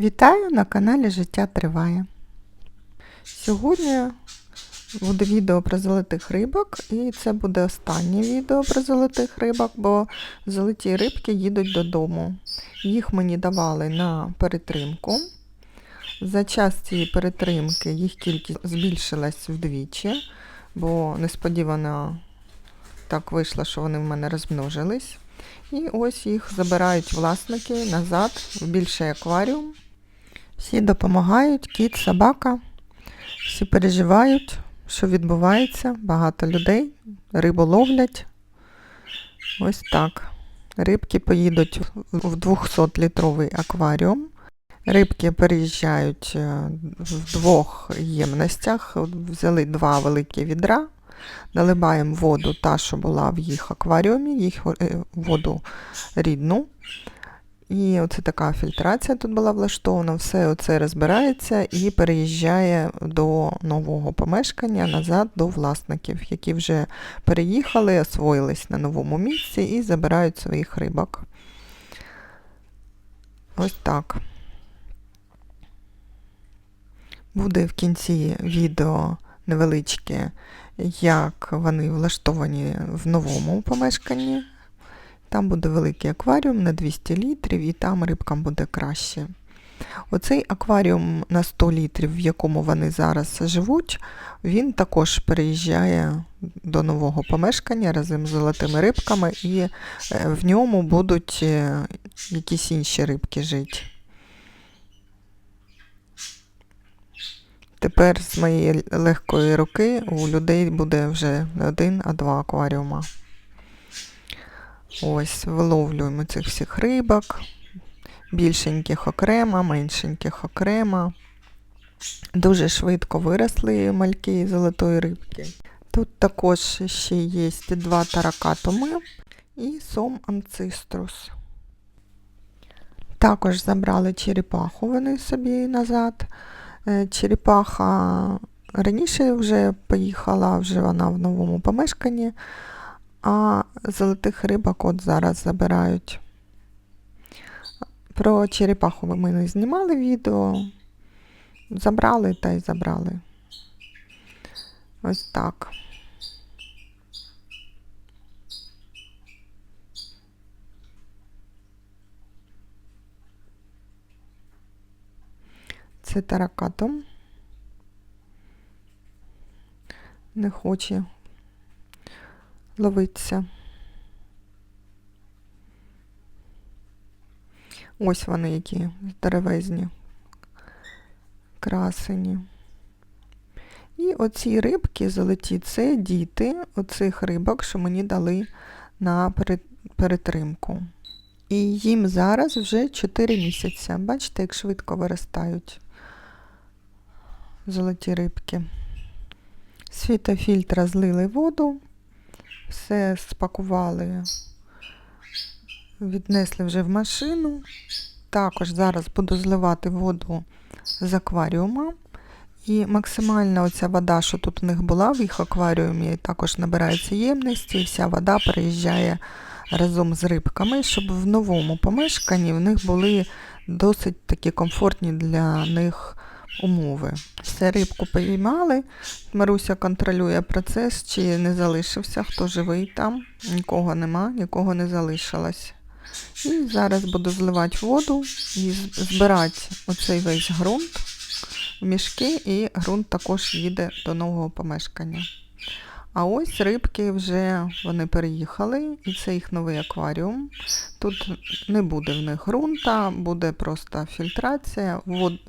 Вітаю на каналі Життя Триває. Сьогодні буде відео про золотих рибок, і це буде останнє відео про золотих рибок, бо золоті рибки їдуть додому. Їх мені давали на перетримку. За час цієї перетримки їх кількість збільшилась вдвічі, бо несподівано так вийшло, що вони в мене розмножились. І ось їх забирають власники назад в більший акваріум. Всі допомагають, кіт, собака, всі переживають, що відбувається, багато людей, рибу ловлять. Ось так. Рибки поїдуть в 200-літровий акваріум. Рибки переїжджають е, в двох ємностях. Взяли два великі відра, наливаємо воду, та, що була в їх акваріумі, їх е, воду рідну. І оце така фільтрація тут була влаштована, все оце розбирається і переїжджає до нового помешкання назад до власників, які вже переїхали, освоїлись на новому місці і забирають своїх рибок. Ось так. Буде в кінці відео невеличке, як вони влаштовані в новому помешканні. Там буде великий акваріум на 200 літрів, і там рибкам буде краще. Оцей акваріум на 100 літрів, в якому вони зараз живуть, він також переїжджає до нового помешкання разом з золотими рибками, і е, в ньому будуть е, якісь інші рибки жити. Тепер з моєї легкої руки у людей буде вже не один, а два акваріума. Ось, виловлюємо цих всіх рибок, більшеньких окремо, меншеньких окремо. Дуже швидко виросли мальки золотої рибки. Тут також ще є два таракатуми і сом амциструс. Також забрали черепаху вони собі назад. Е, черепаха раніше вже поїхала, вже вона в новому помешканні а золотих рибок от зараз забирають. Про черепаху ми не знімали відео. Забрали та й забрали. Ось так. Це таракатом. Не хоче ловиться. Ось вони які здоровезні, красені. І оці рибки золоті це діти оцих рибок, що мені дали на перетримку. І їм зараз вже 4 місяці. Бачите, як швидко виростають золоті рибки. Світофільтра злили воду, все спакували, віднесли вже в машину. Також зараз буду зливати воду з акваріума. І максимальна оця вода, що тут у них була в їх акваріумі, також набирається ємності, і вся вода переїжджає разом з рибками, щоб в новому помешканні в них були досить такі комфортні для них умови. Все рибку поймали. Маруся контролює процес, чи не залишився, хто живий там. Нікого нема, нікого не залишилось. І зараз буду зливати воду і збирати оцей весь ґрунт в мішки, і ґрунт також їде до нового помешкання. А ось рибки вже вони переїхали, і це їх новий акваріум. Тут не буде в них ґрунта, буде просто фільтрація.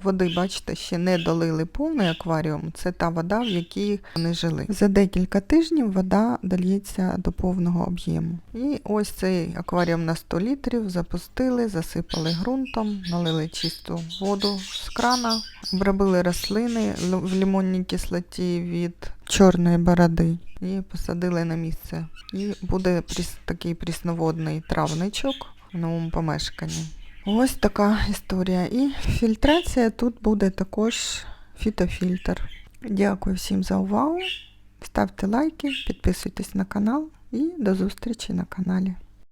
Води, бачите, ще не долили повний акваріум. Це та вода, в якій вони жили. За декілька тижнів вода дольється до повного об'єму. І ось цей акваріум на 100 літрів запустили, засипали ґрунтом, налили чисту воду з крана, обробили рослини в лимонній кислоті від чорної бороди і посадили на місце. І буде такий прісноводний травничок в новому помешканні. Ось така історія. І фільтрація тут буде також фітофільтр. Дякую всім за увагу. Ставте лайки, підписуйтесь на канал і до зустрічі на каналі.